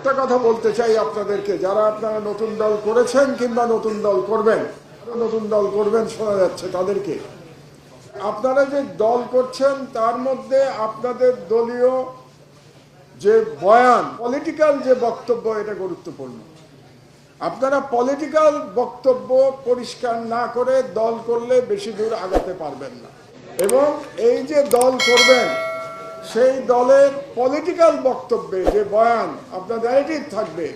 একটা কথা বলতে চাই আপনাদেরকে। যারা আপনারা নতুন দল করেছেন কিংবা নতুন দল করবেন নতুন দল করবেন, শোনা যাচ্ছে তাদেরকে। আপনারা যে দল করছেন, তার মধ্যে আপনাদের দলীয় যে বয়ান পলিটিক্যাল যে বক্তব্য, এটা গুরুত্বপূর্ণ। আপনারা পলিটিক্যাল বক্তব্য পরিষ্কার না করে দল করলে বেশি দূর আগাতে পারবেন না। এবং এই যে দল করবেন সেই দলের পলিটিক্যাল বক্তব্যে যে বয়ান, আপনার ন্যারেটিভ থাকবে,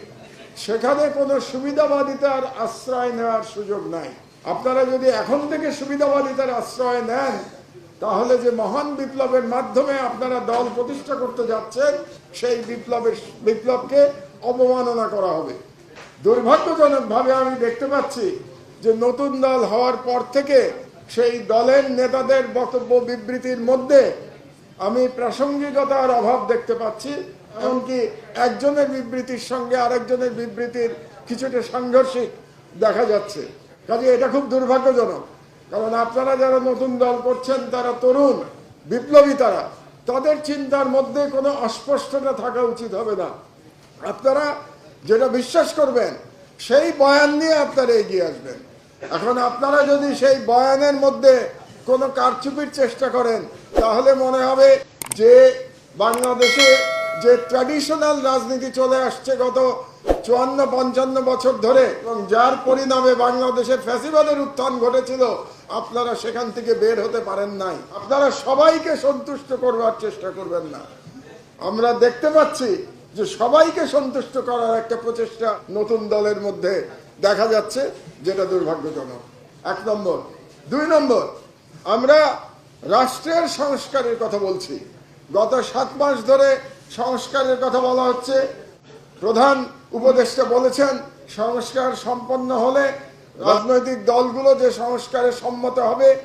সেখানে কোনো সুবিধাবাদিতার আশ্রয় নেওয়ার সুযোগ নাই। আপনারা যদি এখন থেকে সুবিধাবাদিতার আশ্রয় নেন, তাহলে যে মহান বিপ্লবের মাধ্যমে আপনারা দল প্রতিষ্ঠা করতে যাচ্ছেন, সেই বিপ্লবের, বিপ্লবকে অবমাননা করা হবে। দুর্ভাগ্যজনকভাবে আমি দেখতে পাচ্ছি যে নতুন দল হওয়ার পর থেকে সেই দলের নেতাদের বক্তব্য বিবৃতির মধ্যে আমি প্রাসঙ্গিকতার অভাব দেখতে পাচ্ছি, এমনকি একজনের বিবৃতির সঙ্গে আরেকজনের বিবৃতির কিছুটা সাংঘর্ষিক দেখা যাচ্ছে। কাজে এটা খুব দুর্ভাগ্যজনক, কারণ আপনারা যারা নতুন দল করছেন, তারা তরুণ, বিপ্লবী তারা, তাদের চিন্তার মধ্যে কোনো অস্পষ্টতা থাকা উচিত হবে না। আপনারা যেটা বিশ্বাস করবেন, সেই বয়ান নিয়ে আপনারা এগিয়ে আসবেন। এখন আপনারা যদি সেই বয়ানের মধ্যে কোনো কারচুপির চেষ্টা করেন তাহলে মনে হবে যে বাংলাদেশে যে ট্র্যাডিশনাল রাজনীতি চলে আসছে গত চুয়ান্ন, পঞ্চান্ন বছর ধরে এবং যার পরিণামে বাংলাদেশের ফ্যাসিবাদের উত্থান ঘটেছিল, আপনারা সেখান থেকে বের হতে পারেন নাই। আপনারা সবাইকে সন্তুষ্ট করবার চেষ্টা করবেন না। আমরা দেখতে পাচ্ছি যে সবাইকে সন্তুষ্ট করার একটা প্রচেষ্টা নতুন দলের মধ্যে দেখা যাচ্ছে, যেটা দুর্ভাগ্যজনক। এক নম্বর। দুই নম্বর, আমরা রাষ্ট্রের সংস্কারের কথা বলছি। গত সাত মাস ধরে সংস্কারের কথা বলা হচ্ছে। প্রধান উপদেষ্টা বলেছেন, সংস্কার সম্পন্ন হলে রাজনৈতিক দলগুলো যে সংস্কারে সম্মত হবে,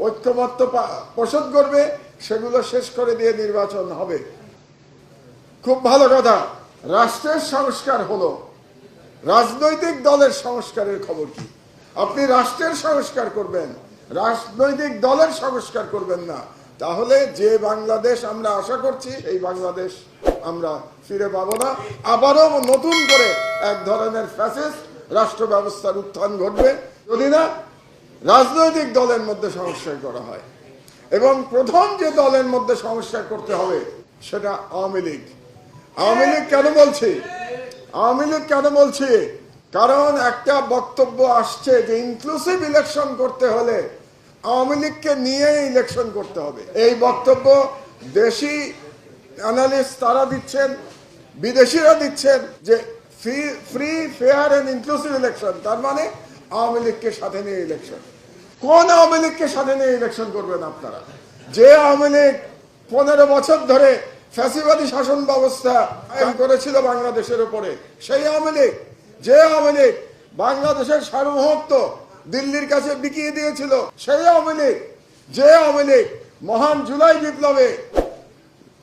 ঐক্যমত্য পোষণ করবে, সেগুলো শেষ করে দিয়ে নির্বাচন হবে। খুব ভালো কথা। রাষ্ট্রের সংস্কার হলো। রাজনৈতিক দলের সংস্কারের খবর কি? আপনি রাষ্ট্রের সংস্কার করবেন। রাজনৈতিক দলের সংস্কার করবেন না। তাহলে যে বাংলাদেশ আমরা আশা করছি এই বাংলাদেশ আমরা ফিরে পাবো না। আবারও নতুন করে এক ধরনের ফ্যাসিস রাষ্ট্র ব্যবস্থার উত্থান ঘটবে। যদি না, রাজনৈতিক দলের মধ্যে সংস্কার করা হয়। এবং প্রথম যে দলের মধ্যে সংস্কার করতে হবে, সেটা আওয়ামী লীগ। আওয়ামী লীগ কেন বলছি? আওয়ামী লীগ কেন বলছি? কারণ একটা বক্তব্য আসছে যে ইনক্লুসিভ ইলেকশন করতে হলে আওয়ামী লীগকে নিয়ে ইলেকশন করতে হবে। এই বক্তব্য দেশি অ্যানালিস্ট তারা দিচ্ছেন, বিদেশিরা দিচ্ছেন যে free free fair and inclusive election তার মানে আওয়ামী লীগকে সাথে নিয়ে ইলেকশন কোন আওয়ামী লীগকে সাথে নিয়ে ইলেকশন করবেন আপনারা? যে আওয়ামী লীগ পনেরো বছর ধরে ফ্যাসিবাদী শাসন ব্যবস্থা করেছিল বাংলাদেশের উপরে, সেই আওয়ামী লীগ, যে আওয়ামী লীগ বাংলাদেশের সার্বভৌমত্ব দিল্লির কাছে বিকিয়ে দিয়েছিল। সেই আওয়ামী যে আওয়ামী মহান জুলাই বিপ্লবে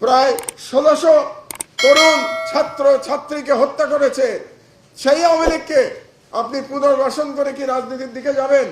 প্রায় ষোলোশো তরুণ ছাত্র ছাত্রীকে হত্যা করেছে, সেই আওয়ামী আপনি পুনর্বাসন করে কি রাজনীতির দিকে যাবেন?